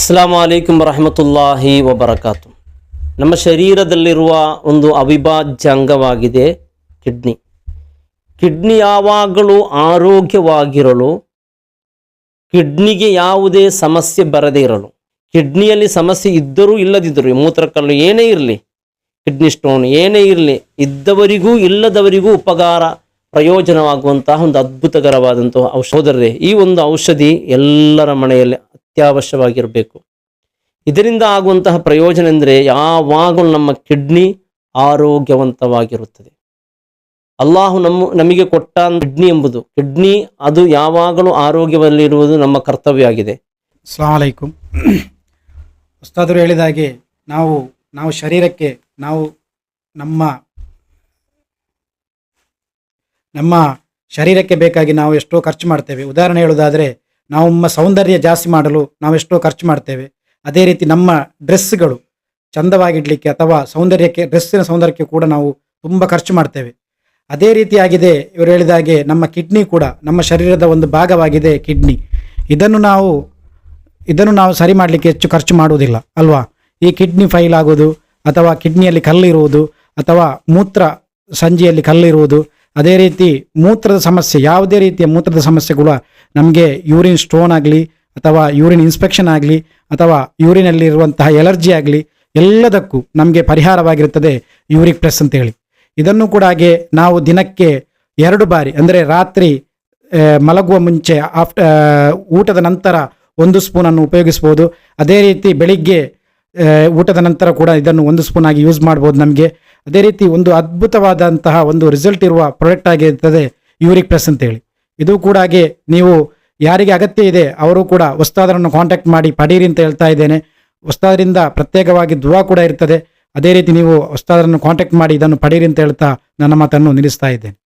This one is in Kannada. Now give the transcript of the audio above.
ಅಸ್ಲಾಂ ಅಲೈಕುಮ್ ರಹಮತುಲ್ಲಾಹಿ ವಬರಕಾತು. ನಮ್ಮ ಶರೀರದಲ್ಲಿರುವ ಒಂದು ಅವಿಭಾಜ್ಯ ಅಂಗವಾಗಿದೆ ಕಿಡ್ನಿ. ಕಿಡ್ನಿ ಯಾವಾಗಲೂ ಆರೋಗ್ಯವಾಗಿರಲು, ಕಿಡ್ನಿಗೆ ಯಾವುದೇ ಸಮಸ್ಯೆ ಬರದೇ ಇರಲು. ಕಿಡ್ನಿಯಲ್ಲಿ ಸಮಸ್ಯೆ ಇದ್ದರೂ ಇಲ್ಲದಿದ್ದರೂ ಮೂತ್ರಕಲ್ಲು ಏನೇ ಇರಲಿ, ಕಿಡ್ನಿ ಸ್ಟೋನ್ ಏನೇ ಇರಲಿ, ಇದ್ದವರಿಗೂ ಇಲ್ಲದವರಿಗೂ ಉಪಕಾರ, ಪ್ರಯೋಜನವಾಗುವಂತಹ ಒಂದು ಅದ್ಭುತಕರವಾದಂತಹ ಔಷಧರೇ ಈ ಒಂದು ಔಷಧಿ ಎಲ್ಲರ ಮನೆಯಲ್ಲಿ ಅತ್ಯವಶ್ಯವಾಗಿರಬೇಕು. ಇದರಿಂದ ಆಗುವಂತಹ ಪ್ರಯೋಜನ ಎಂದರೆ ಯಾವಾಗಲೂ ನಮ್ಮ ಕಿಡ್ನಿ ಆರೋಗ್ಯವಂತವಾಗಿರುತ್ತದೆ. ಅಲ್ಲಾಹು ನಮ್ಮ, ನಮಗೆ ಕೊಟ್ಟ ಕಿಡ್ನಿ ಎಂಬುದು, ಕಿಡ್ನಿ ಅದು ಯಾವಾಗಲೂ ಆರೋಗ್ಯವಲ್ಲಿರುವುದು ನಮ್ಮ ಕರ್ತವ್ಯ ಆಗಿದೆ ವಲೈಕುಮ್ ಉಸ್ತಾದರು ಹೇಳಿದ ಹಾಗೆ ನಾವು ನಾವು ಶರೀರಕ್ಕೆ, ನಾವು ನಮ್ಮ ನಮ್ಮ ಶರೀರಕ್ಕೆ ಬೇಕಾಗಿ ನಾವು ಎಷ್ಟೋ ಖರ್ಚು ಮಾಡ್ತೇವೆ. ಉದಾಹರಣೆ ಹೇಳೋದಾದರೆ ನಮ್ಮ ಸೌಂದರ್ಯ ಜಾಸ್ತಿ ಮಾಡಲು ನಾವು ಎಷ್ಟೋ ಖರ್ಚು ಮಾಡ್ತೇವೆ. ಅದೇ ರೀತಿ ನಮ್ಮ ಡ್ರೆಸ್ಗಳು ಚಂದವಾಗಿಡಲಿಕ್ಕೆ ಅಥವಾ ಸೌಂದರ್ಯಕ್ಕೆ, ಡ್ರೆಸ್ಸಿನ ಸೌಂದರ್ಯಕ್ಕೆ ಕೂಡ ನಾವು ತುಂಬ ಖರ್ಚು ಮಾಡ್ತೇವೆ. ಅದೇ ರೀತಿಯಾಗಿದೆ ಇವರು ಹೇಳಿದ ಹಾಗೆ ನಮ್ಮ ಕಿಡ್ನಿ ಕೂಡ, ನಮ್ಮ ಶರೀರದ ಒಂದು ಭಾಗವಾಗಿದೆ ಕಿಡ್ನಿ. ಇದನ್ನು ನಾವು ಇದನ್ನು ನಾವು ಸರಿ ಮಾಡಲಿಕ್ಕೆ ಹೆಚ್ಚು ಖರ್ಚು ಮಾಡುವುದಿಲ್ಲ, ಅಲ್ವಾ? ಈ ಕಿಡ್ನಿ ಫೈಲ್ ಆಗೋದು, ಅಥವಾ ಕಿಡ್ನಿಯಲ್ಲಿ ಕಲ್ಲಿರುವುದು, ಅಥವಾ ಮೂತ್ರ ಸಂಜೆಯಲ್ಲಿ ಕಲ್ಲಿರುವುದು, ಅದೇ ರೀತಿ ಮೂತ್ರದ ಸಮಸ್ಯೆ, ಯಾವುದೇ ರೀತಿಯ ಮೂತ್ರದ ಸಮಸ್ಯೆಗಳು ನಮಗೆ ಯೂರಿನ್ ಸ್ಟೋನ್ ಆಗಲಿ ಅಥವಾ ಯೂರಿನ್ ಇನ್ಸ್ಪೆಕ್ಷನ್ ಆಗಲಿ ಅಥವಾ ಯೂರಿನಲ್ಲಿರುವಂತಹ ಎಲರ್ಜಿ ಆಗಲಿ ಎಲ್ಲದಕ್ಕೂ ನಮಗೆ ಪರಿಹಾರವಾಗಿರುತ್ತದೆ ಯೂರಿಕ್ ಪ್ರೆಸ್ ಅಂತೇಳಿ. ಇದನ್ನು ಕೂಡ ಹಾಗೆ ನಾವು ದಿನಕ್ಕೆ ಎರಡು ಬಾರಿ ಅಂದರೆ ರಾತ್ರಿ ಮಲಗುವ ಮುಂಚೆ ಆಫ್ಟ ಊಟದ ನಂತರ ಒಂದು ಸ್ಪೂನನ್ನು ಉಪಯೋಗಿಸ್ಬೋದು. ಅದೇ ರೀತಿ ಬೆಳಿಗ್ಗೆ ಊಟದ ನಂತರ ಕೂಡ ಇದನ್ನು ಒಂದು ಸ್ಪೂನ್ ಆಗಿ ಯೂಸ್ ಮಾಡ್ಬೋದು ನಮಗೆ. ಅದೇ ರೀತಿ ಒಂದು ಅದ್ಭುತವಾದಂತಹ ಒಂದು ರಿಸಲ್ಟ್ ಇರುವ ಪ್ರಾಡಕ್ಟ್ ಆಗಿರ್ತದೆ ಯೂರಿಕ್ ಪ್ಲಸ್ ಅಂತೇಳಿ. ಇದು ಕೂಡ ಹಾಗೆ ನೀವು ಯಾರಿಗೆ ಅಗತ್ಯ ಇದೆ, ಅವರು ಕೂಡ ವಸ್ತಾದರನ್ನು ಕಾಂಟ್ಯಾಕ್ಟ್ ಮಾಡಿ ಪಡೀರಿ ಅಂತ ಹೇಳ್ತಾ ಇದ್ದೇನೆ. ವಸ್ತಾದರಿಂದ ಪ್ರತ್ಯೇಕವಾಗಿ ದುವಾ ಕೂಡ ಇರ್ತದೆ. ಅದೇ ರೀತಿ ನೀವು ವಸ್ತಾದರನ್ನು ಕಾಂಟ್ಯಾಕ್ಟ್ ಮಾಡಿ ಇದನ್ನು ಪಡೀರಿ ಅಂತ ಹೇಳ್ತಾ ನನ್ನ ಮಾತನ್ನು ನಿಲ್ಲಿಸ್ತಾ ಇದ್ದೇನೆ.